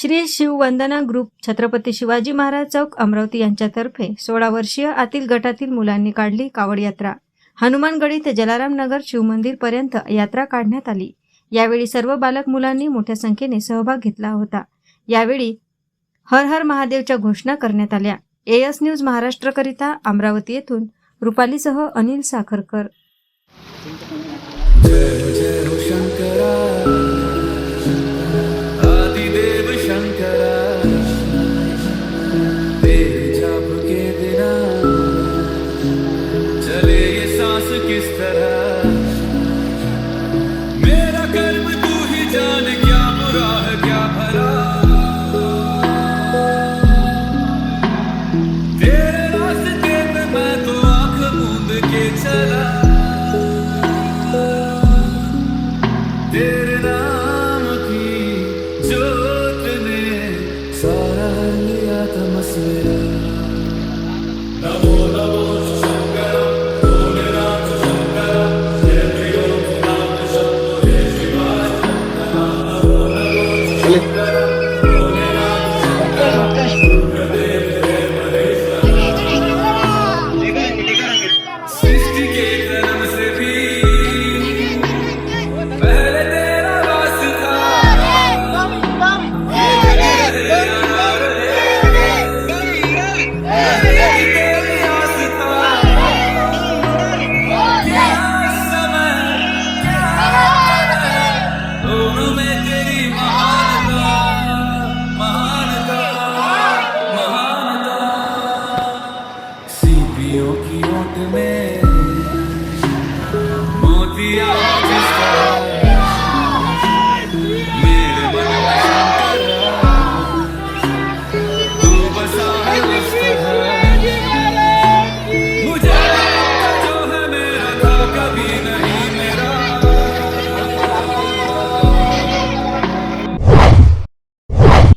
Shri Shivvandana group Chhatrapati Shivaji Maharaj Chowk Amravati यांच्यातर्फे सोळा वर्षीय आतील गटातील मुलांनी काढली कावड यात्रा. हनुमानगडी ते जलाराम नगर शिवमंदिर पर्यंत यात्रा काढण्यात आली. यावेळी सर्व बालक मुलांनी मोठ्या संख्येने सहभाग घेतला होता. यावेळी हर हर महादेवच्या घोषणा करण्यात आल्या. एएस न्यूज महाराष्ट्रकरिता अमरावती येथून रुपालीसह अनिल साखरकर. चले ये सांस किस तरह? मेरा कर... Blessed मोतियों की ओट में मोतिया